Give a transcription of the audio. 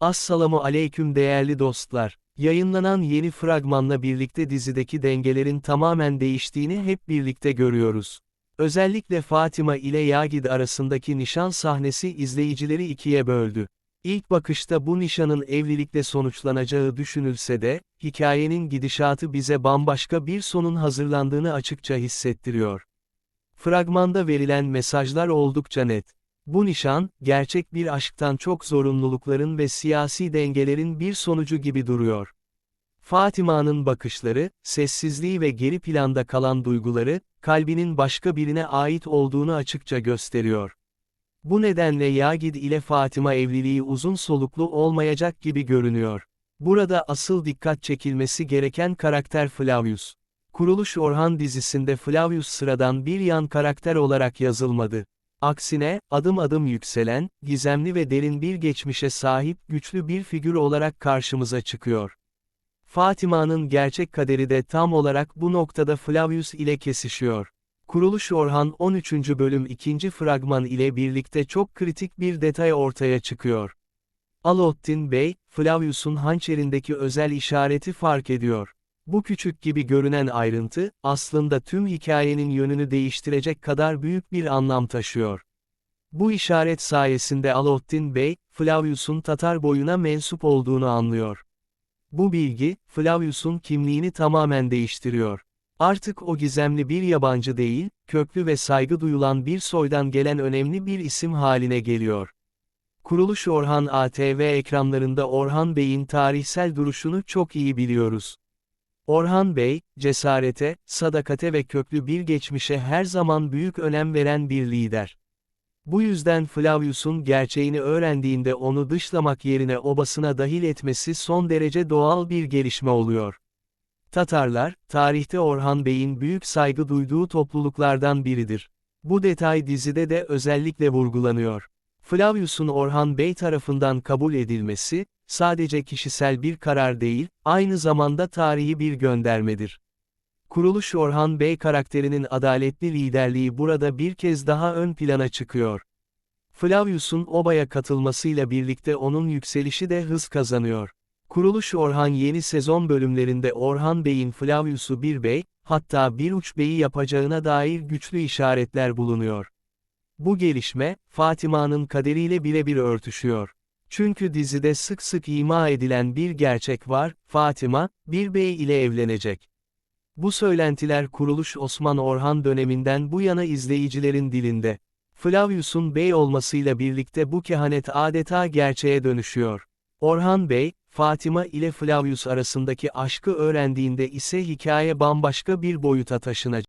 Assalamu aleyküm değerli dostlar. Yayınlanan yeni fragmanla birlikte dizideki dengelerin tamamen değiştiğini hep birlikte görüyoruz. Özellikle Fatima ile Yagid arasındaki nişan sahnesi izleyicileri ikiye böldü. İlk bakışta bu nişanın evlilikle sonuçlanacağı düşünülse de, hikayenin gidişatı bize bambaşka bir sonun hazırlandığını açıkça hissettiriyor. Fragmanda verilen mesajlar oldukça net. Bu nişan, gerçek bir aşktan çok zorunlulukların ve siyasi dengelerin bir sonucu gibi duruyor. Fatima'nın bakışları, sessizliği ve geri planda kalan duyguları, kalbinin başka birine ait olduğunu açıkça gösteriyor. Bu nedenle Yagid ile Fatima evliliği uzun soluklu olmayacak gibi görünüyor. Burada asıl dikkat çekilmesi gereken karakter Flavius. Kuruluş Orhan dizisinde Flavius sıradan bir yan karakter olarak yazılmadı. Aksine, adım adım yükselen, gizemli ve derin bir geçmişe sahip güçlü bir figür olarak karşımıza çıkıyor. Fatima'nın gerçek kaderi de tam olarak bu noktada Flavius ile kesişiyor. Kuruluş Orhan 13. bölüm 2. fragman ile birlikte çok kritik bir detay ortaya çıkıyor. Alaaddin Bey, Flavius'un hançerindeki özel işareti fark ediyor. Bu küçük gibi görünen ayrıntı, aslında tüm hikayenin yönünü değiştirecek kadar büyük bir anlam taşıyor. Bu işaret sayesinde Alaaddin Bey, Flavius'un Tatar boyuna mensup olduğunu anlıyor. Bu bilgi, Flavius'un kimliğini tamamen değiştiriyor. Artık o gizemli bir yabancı değil, köklü ve saygı duyulan bir soydan gelen önemli bir isim haline geliyor. Kuruluş Orhan ATV ekranlarında Orhan Bey'in tarihsel duruşunu çok iyi biliyoruz. Orhan Bey, cesarete, sadakate ve köklü bir geçmişe her zaman büyük önem veren bir lider. Bu yüzden Flavius'un gerçeğini öğrendiğinde onu dışlamak yerine obasına dahil etmesi son derece doğal bir gelişme oluyor. Tatarlar, tarihte Orhan Bey'in büyük saygı duyduğu topluluklardan biridir. Bu detay dizide de özellikle vurgulanıyor. Flavius'un Orhan Bey tarafından kabul edilmesi, sadece kişisel bir karar değil, aynı zamanda tarihi bir göndermedir. Kuruluş Orhan Bey karakterinin adaletli liderliği burada bir kez daha ön plana çıkıyor. Flavius'un obaya katılmasıyla birlikte onun yükselişi de hız kazanıyor. Kuruluş Orhan yeni sezon bölümlerinde Orhan Bey'in Flavius'u bir bey, hatta bir uç beyi yapacağına dair güçlü işaretler bulunuyor. Bu gelişme, Fatima'nın kaderiyle birebir örtüşüyor. Çünkü dizide sık sık ima edilen bir gerçek var, Fatima, bir bey ile evlenecek. Bu söylentiler kuruluş Osman Orhan döneminden bu yana izleyicilerin dilinde. Flavius'un bey olmasıyla birlikte bu kehanet adeta gerçeğe dönüşüyor. Orhan Bey, Fatima ile Flavius arasındaki aşkı öğrendiğinde ise hikaye bambaşka bir boyuta taşınacak.